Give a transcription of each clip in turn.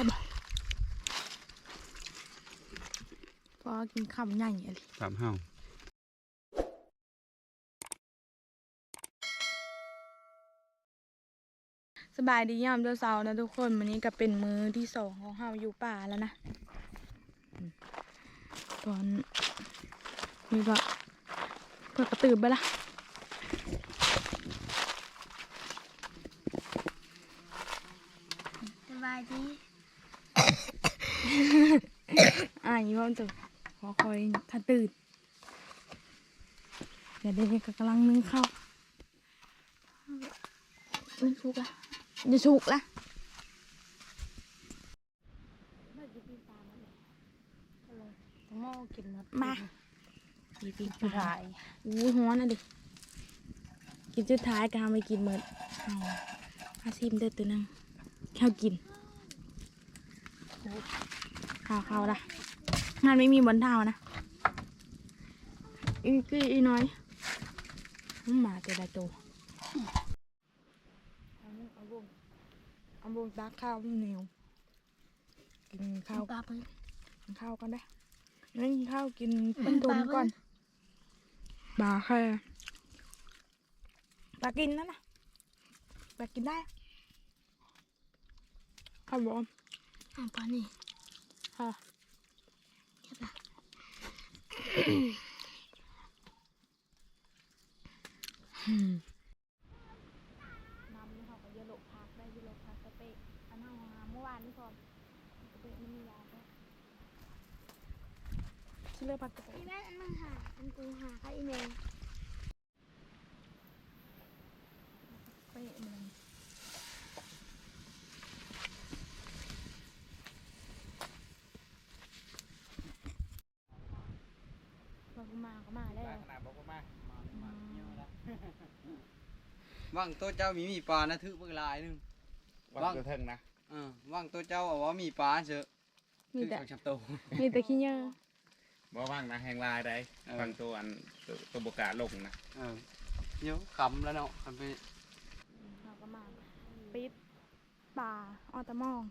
จะบอกพอกินคำใหญ่อะไรสามเฮาสบายดียามเช้าๆนะทุกคนวันนี้ก็เป็นมื้อที่สองของเฮาอยู่ป่าแล้วนะอืมตอนนี้ก็เปิดกระตือไปละ สบายดี อ่ายี่ห้อตัวขอคอยถ้าตื่นเดี๋ยวเด็กก็กำลังนึ่งข้าวนึ่งสุกละจะสุกละหม้อกินหมดมาปีปีสุดท้ายอู้หัวน่ะดิ กินสุดท้ายก็เอาไปกินหมดเอาอาซิมเด็ดตัวหนึงข้าวกินข้าวข้าวละ งานไม่มีบนเท้านะอีกี้อีน้อยมันหมาแต่ละตัวเอาวงเอาวงเอาวงตักข้าวเหนียวกินข้าวปลาเพิ่นกินข้าวกันได้งั้นกินข้าวกินปั้นตุนก่อนบาแค่บากินนั่นนะบากินได้ข้าวบอมอ่าปลานี่ค่ะใช่ปะ น้ำนี่เขาก็เยอะโลพักได้เยอะโลพักกระเตะอันนั้นเอามาเมื่อวานนี่พร้อมกระเตะมันมียาด้วยชื่อเลือกพักกระเตะอีแม่อันมึงหาอันกูหาค่ะอีเมล เป๊ะเลยเราก็ มาก็มาแล้วขนาดบอกว่ามาว่างตัวเจ้ามีมีปลานะถือเมื่อลายหนึงว่างตัวเทิงนะเออว่างตัวเจ้าเอาว่ามีปลาเชอะมีถือแต่สองชับโตวมีแต่ขี้เหยอะบ่ว่างนะแหงลายได้เออ ฟังตัวอันตัวตัวบกล้าลงนะเออเดี๋ยวขำแล้วเนาะคันไปเราก็มาปิดป่าออตะมอง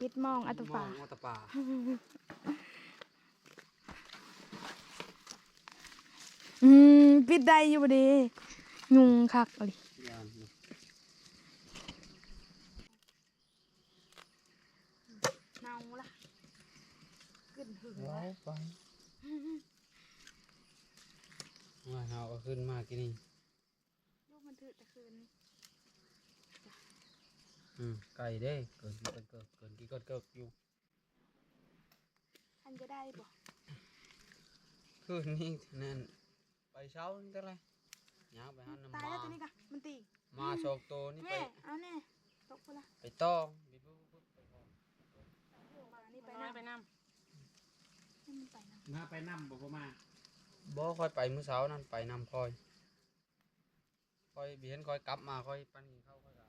ปิดมองอัตป่ามองว่าแตะปลา อืมปิดได้อยู่บ่เดียุงคักเลยย่านอยู่เนาละขึ้นหึงว้าวไปว่าเอาก็ขึ้นมากินนี่ลูกมันถือแต่คืนนี้อืมไก่เด้เกินกี่เกินเกินกี่เกินเกินอยู่อันจะได้บ่คืนนี้นั่นไป เช้านี่จังไรยางไปหันน้ำตายมาแล้วตัวนี้กะมันตีมาสองตัวนี่ไปแน่เอาแน่ตกไปละไปต้องไปปุ๊บปุ๊บไปก่อนมานี่ไปไปน้ำไปน้ให้มันไปน้มาไปนั่บ่มาบ่ค่อยไปมื้อเช้านั่นไปนำค่อยค่อยเบียนค่อยกลับมาค่อยปั้นกินข้าวค่อยก็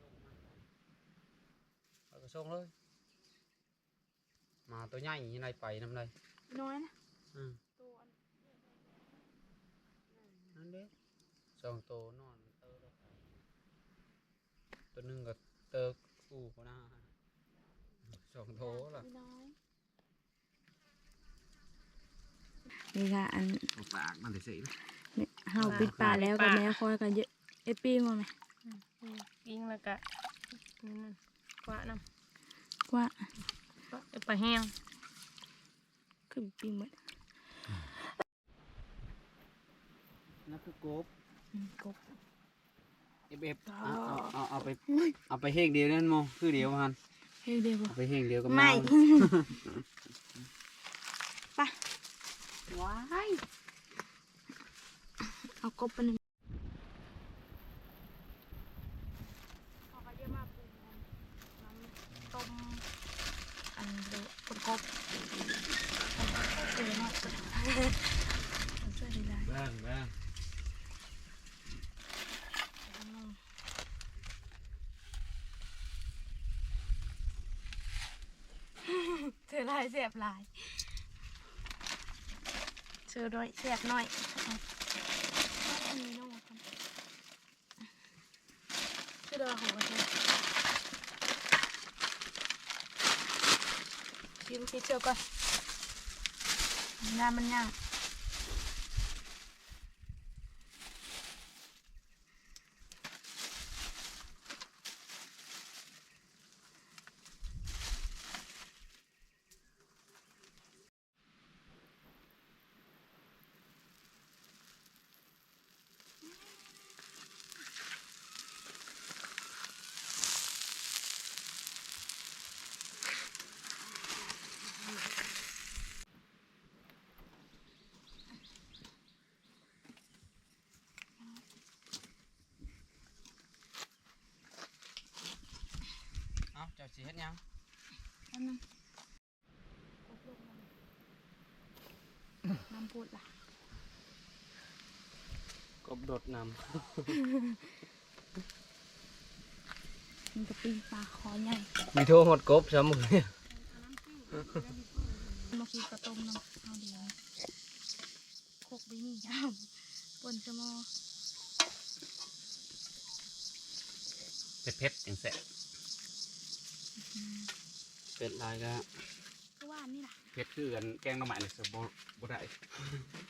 ส่งมันค่อยก็ส่งเลย มาตัวใหญ่ยังไงไปนำเลยำน้อยนะอืมตัวอั นนั่นเด้สองตัวนอนเตอแล้วตัวหนึงก็เตอคู่เขาหน้าสองโถล่ะน้อยนี่ค่ะอันปากมันได้สิเฮาปิดป่าแล้วก็แม่คอยกันเยอะเอ็ดปี้มาไหมำยิงแล้วก็นี่นั่นกว่าน้กว่าำก็ไปแห้งคือปิ้งหมด นั่นคือกบอืมกบเอฟเอฟเอาเอาเอาไปเอาไปเฮงเดียวนั่นโมคือเดียวพันเฮ้ยเดี๋ยวบ่เอาไปเฮงเดียวก็ไม่เาไปว้ายเอากบไปหนึ่งเอาก็เยอะมากปรุงน้ำต้มอันเดียวกบกบเออเนาะเอาเสื้อดีลายเบิ่ง หลายแสบลายซื้อด้วยเสบน้อยอันนี้น้องคนซื้อดอกหัวเธอชิมชิเชียวก่อนงานมันยาก ยังอันนั้นน้ำพูดล่ะ กบโดดนมันจะปีนปลาคอใหญ่ำมีโทหดกบซ้ำเลยมาคือกระต้มน้ำเอาเดียวโคกได้นี่ยาวปนจะมอเป็ดเผ็ดจังแซ่บ เป็ดลายก็ก็ว่านี่ล่ะเผ็ดคือกันแกงหน่อไม้นี่สิบ่บ่ได้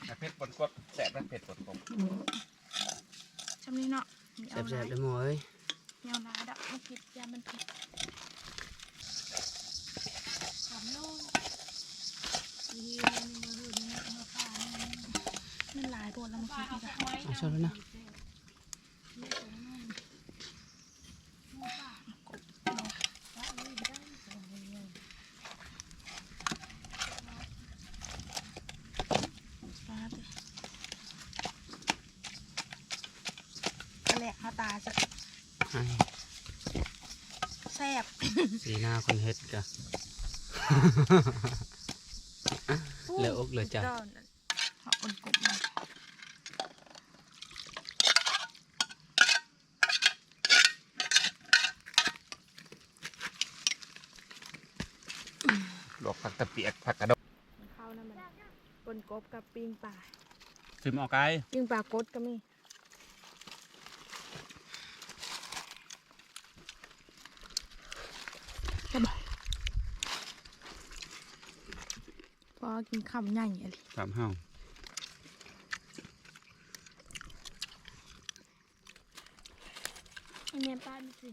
แต่เผ็ดบนกดแซ่บและเผ็ดบนกบชำนี้เนาะมีเอาแซ่ลาบยๆเลยหมอยมีเอาลายดอกมันผิดยามันผิดสามโลอีนี่มาหืนนี่มาป่านี่มันหลายตัวแล้วมันคิดอีกอะเอาชอบแล้วนะ มาดินั่ นแหละเขาตาจะให้แซ่บสีหน้าคนเฮ็ดกะเหลืออกเหลือใจเขาคนกบมาลวกผักตะเปียกผักกระดกเข้านั่นมันปนกบกับปิ้งปลาซิมออกไกลปิ้งปลากดก็มี ก็บอกพอกินคำใหญ่อะไรสามห้าอันนี้ป้าดูสิ